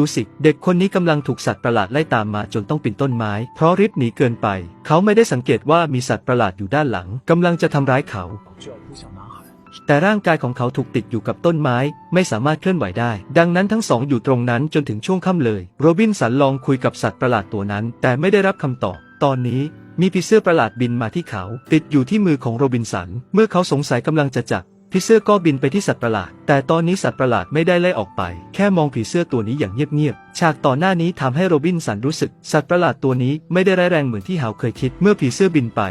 ูสิ เด็กคนนี้กำลังถูกสัตว์ประหลาดไล่ตามมาจนต้องปีนต้นไม้ เพราะริบหนีเกินไป เขาไม่ได้สังเกตว่ามีสัตว์ประหลาดอยู่ด้านหลังกำลังจะทำร้ายเขาแต่ร่างกายของเขาถูกติดอยู่กับต้นไม้ ไม่สามารถเคลื่อนไหวได้ ดังนั้นทั้งสองอยู่ตรงนั้นจนถึงช่วงค่ำเลย โรบินสันลองคุยกับสัตว์ประหลาดตัวนั้น แต่ไม่ได้รับคำตอบ ตอนนี้มีผีเสื้อประหลาดบินมาที่เขา ติดอยู่ที่มือของโรบินสัน เมื่อเขาสงสัยกำลังจะจับ ผีเสื้อก็บินไปที่สัตว์ประหลาด แต่ตอนนี้สัตว์ประหลาดไม่ได้ไล่ออกไป แค่มองผีเสื้อตัวนี้อย่างเงียบๆ ฉากต่อหน้านี้ทำให้โรบินสันรู้สึก สัตว์ประหลาดตัวนี้ไม่ได้ร้ายแรงเหมือนที่เขาเคยคิด เมื่อผีเสื้อบินไป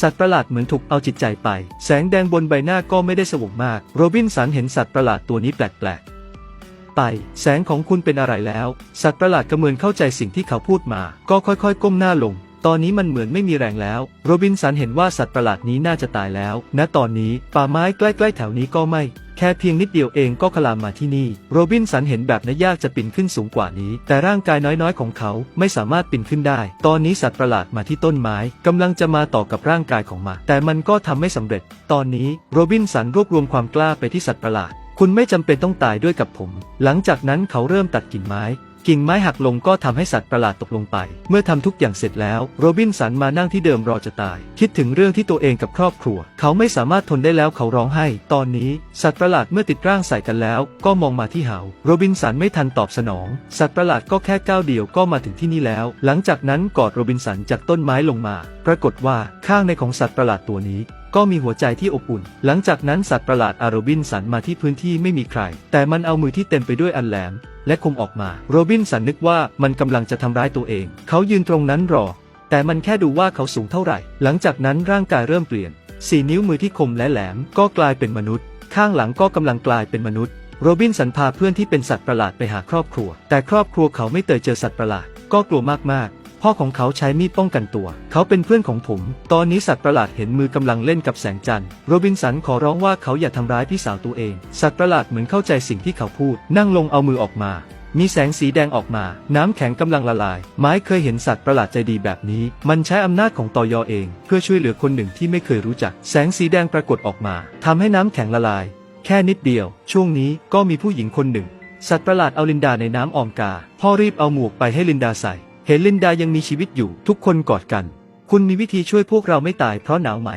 สัตว์ประหลาดเหมือนถูกเอาจิตใจไป แสงแดงบนใบหน้าก็ไม่ได้สว่างมาก โรบินสันเห็นสัตว์ประหลาดตัวนี้แปลกๆ ไป แสงของคุณเป็นอะไรแล้ว สัตว์ประหลาดกระเมินเข้าใจสิ่งที่เขาพูดมา ก็ค่อยๆ ก้มหน้าลง ตอนนี้มันเหมือนไม่มีแรงแล้ว โรบินสันเห็นว่าสัตว์ประหลาดนี้น่าจะตายแล้ว ณ ตอนนี้ป่าไม้ใกล้ๆแถวนี้ก็ไม่ แค่เพียงนิดเดียวเองก็คลามมาที่นี่ โรบินสันเห็นแบบนั้นยากจะปีนขึ้นสูงกว่านี้ แต่ร่างกายน้อยๆ ของเขาไม่สามารถปีนขึ้นได้ ตอนนี้สัตว์ประหลาดมาที่ต้นไม้กำลังจะมาต่อกับร่างกายของมันแต่มันก็ทำไม่สำเร็จ ตอนนี้โรบินสันรวบรวมความกล้าไปที่สัตว์ประหลาดคุณไม่จำเป็นต้องตายด้วยกับผม หลังจากนั้นเขาเริ่มตัดกิ่งไม้ กิ่งไม้หักลงก็ทำให้สัตว์ประหลาดตกลงไป เมื่อทำทุกอย่างเสร็จแล้ว โรบินสันมานั่งที่เดิมรอจะตาย คิดถึงเรื่องที่ตัวเองกับครอบครัว เขาไม่สามารถทนได้แล้วเขาร้องไห้ ตอนนี้ สัตว์ประหลาดเมื่อติดร่างใส่กันแล้ว ก็มองมาที่เขาโรบินสันไม่ทันตอบสนอง สัตว์ประหลาดก็แค่ก้าวเดียวก็มาถึงที่นี่แล้ว หลังจากนั้นกอดโรบินสันจากต้นไม้ลงมา ปรากฏว่าข้างในของสัตว์ประหลาดตัวนี้ก็มีหัวใจที่อบอุ่น หลังจากนั้นสัตว์ประหลาดอาโรบินสันมาที่พื้นที่ไม่มีใคร แต่มันเอามือที่เต็มไปด้วยอันแหลม และคมออกมา โรบินสันนึกว่ามันกำลังจะทำร้ายตัวเอง เขายืนตรงนั้นรอ แต่มันแค่ดูว่าเขาสูงเท่าไหร่ หลังจากนั้นร่างกายเริ่มเปลี่ยน สี่นิ้วมือที่คมและแหลมก็กลายเป็นมนุษย์ ข้างหลังก็กำลังกลายเป็นมนุษย์ โรบินสันพาเพื่อนที่เป็นสัตว์ประหลาดไปหาครอบครัว แต่ครอบครัวเขาไม่เคยเจอสัตว์ประหลาด ก็กลัวมากๆ พ่อของเขาใช้มีดป้องกันตัว เขาเป็นเพื่อนของผม ตอนนี้สัตว์ประหลาดเห็นมือกำลังเล่นกับแสงจันทร์ โรบินสันขอร้องว่าเขาอย่าทำร้ายพี่สาวตัวเอง สัตว์ประหลาดเหมือนเข้าใจสิ่งที่เขาพูด นั่งลงเอามือออกมา มีแสงสีแดงออกมา น้ำแข็งกำลังละลาย ไม้เคยเห็นสัตว์ประหลาดใจดีแบบนี้ มันใช้อำนาจของตอยอเอง เพื่อช่วยเหลือคนหนึ่งที่ไม่เคยรู้จัก แสงสีแดงปรากฏออกมาทำให้น้ำแข็งละลาย แค่นิดเดียว ช่วงนี้ก็มีผู้หญิงคนหนึ่ง สัตว์ประหลาดเอาลินดาในน้ำออมกา พ่อรีบเอาหมวกไปให้ลินดาใส่ เห็นลินดายังมีชีวิตอยู่ทุกคนกอดกัน คุณมีวิธีช่วยพวกเราไม่ตายเพราะหนาวไหม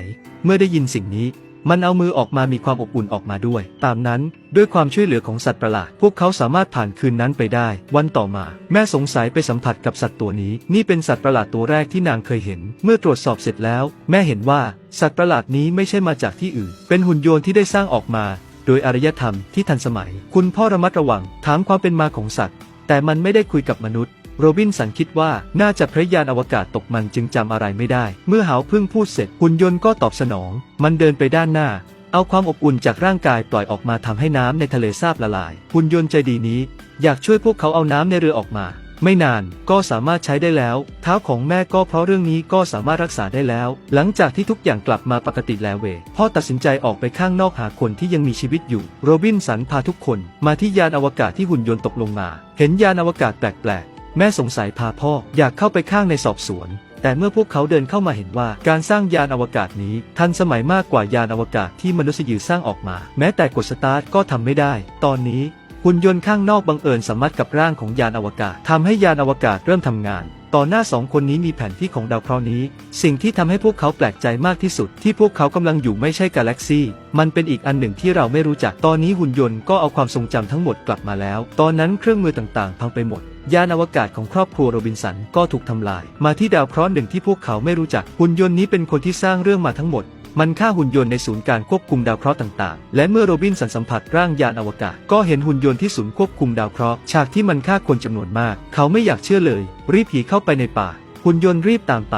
เมื่อได้ยินสิ่งนี้ มันเอามือออกมามีความอบอุ่นออกมาด้วย ตามนั้นด้วยความช่วยเหลือของสัตว์ประหลาด พวกเขาสามารถผ่านคืนนั้นไปได้ วันต่อมา แม่สงสัยไปสัมผัสกับสัตว์ตัวนี้ นี่เป็นสัตว์ประหลาดตัวแรกที่นางเคยเห็น เมื่อตรวจสอบเสร็จแล้ว แม่เห็นว่าสัตว์ประหลาดนี้ไม่ใช่มาจากที่อื่น เป็นหุ่นยนต์ที่ได้สร้างออกมา โดยอารยธรรมที่ทันสมัย คุณพ่อระมัดระวังถามความเป็นมาของสัตว์ แต่มันไม่ได้คุยกับมนุษย์ โรบินสันคิดว่าน่าจะพระยานอวกาศตกมันจึงจำอะไรไม่ได้ เมื่อหาวพึ่งพูดเสร็จหุ่นยนต์ก็ตอบสนอง มันเดินไปด้านหน้า เอาความอบอุ่นจากร่างกายปล่อยออกมาทำให้น้ำในทะเลสาบละลายหุ่นยนต์ใจดีนี้ อยากช่วยพวกเขาเอาน้ำในเรือออกมา ไม่นานก็สามารถใช้ได้แล้ว เท้าของแม่ก็เพราะเรื่องนี้ก็สามารถรักษาได้แล้ว หลังจากที่ทุกอย่างกลับมาปกติแล้วเวยพ่อตัดสินใจออกไปข้างนอกหาคนที่ยังมีชีวิตอยู่ โรบินสันพาทุกคน มาที่ยานอวกาศที่หุ่นยนต์ตกลงมา เห็นยานอวกาศแปลกๆ แม่สงสัยพาพ่ออยากเข้าไปข้างในสอบสวน แต่เมื่อพวกเขาเดินเข้ามาเห็นว่าการสร้างยานอวกาศนี้ ทันสมัยมากกว่ายานอวกาศที่มนุษย์ยืสร้างออกมา แม้แต่กดสตาร์ทก็ทำไม่ได้ ตอนนี้หุ่นยนต์ข้างนอกบังเอิญสามารถกับร่างของยานอวกาศทำให้ยานอวกาศเริ่มทำงานต่อหน้าสองคนนี้มีแผนที่ของดาวเคราะห์นี้ สิ่งที่ทำให้พวกเขาแปลกใจมากที่สุด ที่พวกเขากำลังอยู่ไม่ใช่กาแล็กซี่ มันเป็นอีกอันหนึ่งที่เราไม่รู้จัก ตอนนี้หุ่นยนต์ก็เอาความทรงจำทั้งหมดกลับมาแล้ว ตอนนั้นเครื่องมือต่างๆ พังไปหมด ยานอวกาศของครอบครัวโรบินสันก็ถูกทำลาย มาที่ดาวเคราะห์หนึ่งที่พวกเขาไม่รู้จัก หุ่นยนต์นี้เป็นคนที่สร้างเรื่องมาทั้งหมด มันฆ่าหุ่นยนต์ในศูนย์การควบคุมดาวเคราะห์ต่างๆ และเมื่อโรบินสันสัมผัสร่างยานอวกาศ ก็เห็นหุ่นยนต์ที่ศูนย์ควบคุมดาวเคราะห์ ฉากที่มันฆ่าคนจำนวนมาก เขาไม่อยากเชื่อเลย รีบผีเข้าไปในป่า หุ่นยนต์รีบตามไป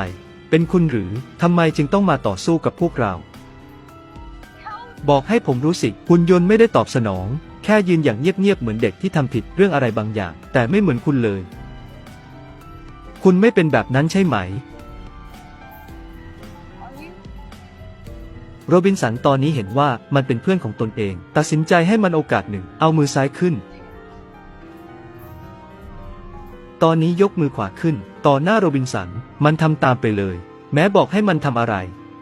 เป็นคุณหรือทำไมจึงต้องมาต่อสู้กับพวกเรา บอกให้ผมรู้สิหุ่นยนต์ไม่ได้ตอบสนอง แค่ยืนอย่างเงียบๆเหมือนเด็กที่ทำผิดเรื่องอะไรบางอย่าง แต่ไม่เหมือนคุณเลย คุณไม่เป็นแบบนั้นใช่ไหม โรบินสันตอนนี้เห็นว่ามันเป็นเพื่อนของตนเอง ตัดสินใจให้มันโอกาสหนึ่ง เอามือซ้ายขึ้น ตอนนี้ยกมือขวาขึ้น ต่อหน้าโรบินสัน มันทำตามไปเลย แม้บอกให้มันทำอะไร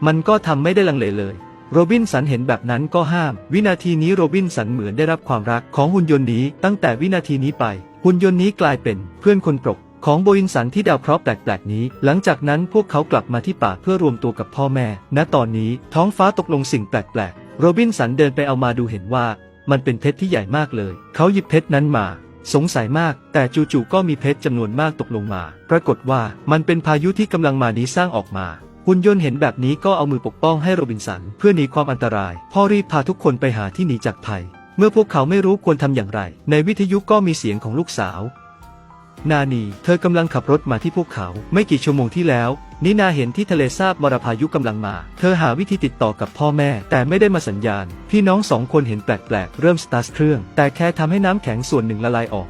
มันก็ทำไม่ได้ลังเลเลย โรบินสันเห็นแบบนั้นก็ห้าม วินาทีนี้โรบินสันเหมือนได้รับความรักของหุ่นยนต์นี้ ตั้งแต่วินาทีนี้ไป หุ่นยนต์นี้กลายเป็นเพื่อนคนปรดของโบอินสันที่ดาวเคราะห์แปลกๆนี้ หลังจากนั้นพวกเขากลับมาที่ป่าเพื่อรวมตัวกับพ่อแม่ ณ ตอนนี้ท้องฟ้าตกลงสิ่งแปลกๆ โรบินสันเดินไปเอามาดูเห็นว่า มันเป็นเพชรที่ใหญ่มากเลย เขาหยิบเพชรนั้นมา สงสัยมาก แต่จู่ๆก็มีเพชรจำนวนมากตกลงมา ปรากฏว่ามันเป็นพายุที่กำลังมานี้สร้างออกมา หุ่นยนต์เห็นแบบนี้ก็เอามือปกป้องให้โรบินสัน เพื่อหนีความอันตราย พ่อรีบพาทุกคนไปหาที่หนีจากภัย เมื่อพวกเขาไม่รู้ควรทำอย่างไร ในวิทยุก็มีเสียงของลูกสาว นานี เธอกำลังขับรถมาที่พวกเขา ไม่กี่ชั่วโมงที่แล้วนินาเห็นที่ทะเลสาบมรพายุกำลังมา เธอหาวิธีติดต่อกับพ่อแม่ แต่ไม่ได้มาสัญญาณ พี่น้องสองคนเห็นแปลกๆ เริ่มสตาร์ทเครื่อง แต่แค่ทำให้น้ำแข็งส่วนหนึ่งละลายออก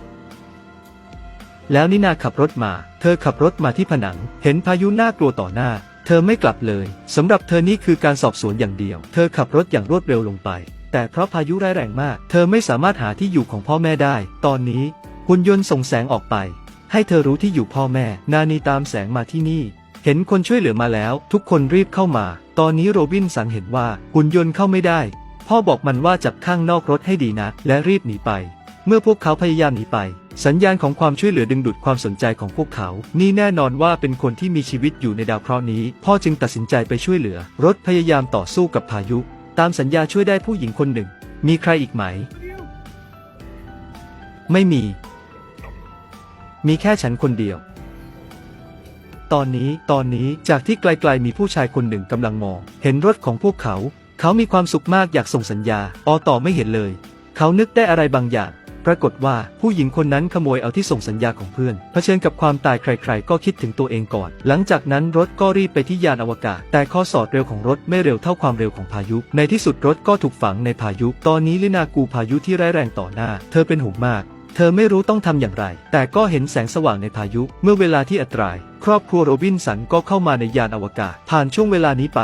แล้วนินาขับรถมา เธอขับรถมาที่ผนัง เห็นพายุน่ากลัวต่อหน้า ธอไม่กลับเลยสำหรับเธอนี่คือการสอบสวนอย่างเดียว เธอขับรถอย่างรวดเร็วลงไป แต่เพราะพายุร้ายแรงมาก เธอไม่สามารถหาที่อยู่ของพ่อแม่ได้ ตอนนี้หุ่นยนต์ส่งแสงออกไป ให้เธอรู้ที่อยู่พ่อแม่ นานีตามแสงมาที่นี่ เห็นคนช่วยเหลือมาแล้ว ทุกคนรีบเข้ามา ตอนนี้โรบินสันเห็นว่าหุ่นยนต์เข้าไม่ได้ พ่อบอกมันว่าจับข้างนอกรถให้ดีนะ และรีบหนีไป เมื่อพวกเขาพยายามหนีไป สัญญาณของความช่วยเหลือดึงดูดความสนใจของพวกเขา นี่แน่นอนว่าเป็นคนที่มีชีวิตอยู่ในดาวเคราะห์นี้ พ่อจึงตัดสินใจไปช่วยเหลือ รถพยายามต่อสู้กับพายุ ตามสัญญาช่วยได้ผู้หญิงคนหนึ่ง มีใครอีกไหม ไม่มี มีแค่ฉันคนเดียว ตอนนี้ ตอนนี้ จากที่ไกลๆมีผู้ชายคนหนึ่งกำลังมอง เห็นรถของพวกเขา เขามีความสุขมากอยากส่งสัญญา ออต่อไม่เห็นเลย เขานึกได้อะไรบางอย่าง ปรากฏว่าผู้หญิงคนนั้นขโมยเอาที่ส่งสัญญาของเพื่อนเผชิญกับความตายใครๆ ก็คิดถึงตัวเองก่อน หลังจากนั้นรถก็รีบไปที่ยานอวกาศ แต่ข้อสอดเร็วของรถไม่เร็วเท่าความเร็วของพายุ ในที่สุดรถก็ถูกฝังในพายุ ตอนนี้ลินากูพายุที่ร้ายแรงต่อหน้า เธอเป็นห่วงมาก เธอไม่รู้ต้องทำอย่างไร แต่ก็เห็นแสงสว่างในพายุ เมื่อเวลาที่อัตราย ครอบครัวโรบินสันก็เข้ามาในยานอวกาศ ผ่านช่วงเวลานี้ไป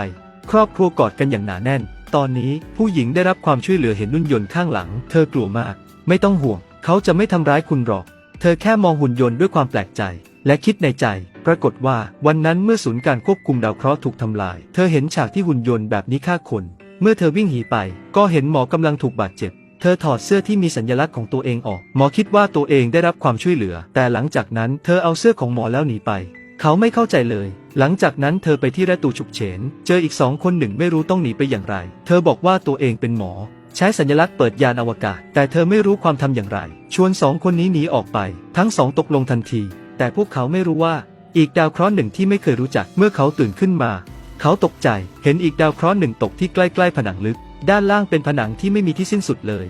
ครอบครัวกอดกันอย่างหนาแน่น ตอนนี้ผู้หญิงได้รับความช่วยเหลือเห็นนุ่นยนต์ข้างหลัง เธอกลัวมาก ไม่ต้องห่วง เขาจะไม่ทำร้ายคุณหรอก เธอแค่มองหุ่นยนต์ด้วยความแปลกใจ และคิดในใจ ปรากฏว่าวันนั้นเมื่อศูนย์การควบคุมดาวเคราะห์ถูกทำลาย เธอเห็นฉากที่หุ่นยนต์แบบนี้ฆ่าคน เมื่อเธอวิ่งหนีไป ก็เห็นหมอกำลังถูกบาดเจ็บ เธอถอดเสื้อที่มีสัญลักษณ์ของตัวเองออก หมอคิดว่าตัวเองได้รับความช่วยเหลือ แต่หลังจากนั้นเธอเอาเสื้อของหมอแล้วหนีไป เขาไม่เข้าใจเลยหลังจากนั้นเธอไปที่ประตูฉุกเฉิน เจออีกสองคนหนึ่งไม่รู้ต้องหนีไปอย่างไร เธอบอกว่าตัวเองเป็นหมอ ใช้สัญลักษณ์เปิดยานอวกาศ แต่เธอไม่รู้ความทำอย่างไร ชวนสองคนนี้หนีออกไป ทั้งสองตกลงทันที แต่พวกเขาไม่รู้ว่า อีกดาวเคราะห์หนึ่งที่ไม่เคยรู้จักเมื่อเขาตื่นขึ้นมา เขาตกใจเห็นอีกดาวเคราะห์หนึ่งตกที่ใกล้ๆผนังลึก ด้านล่างเป็นผนังที่ไม่มีที่สิ้นสุดเลย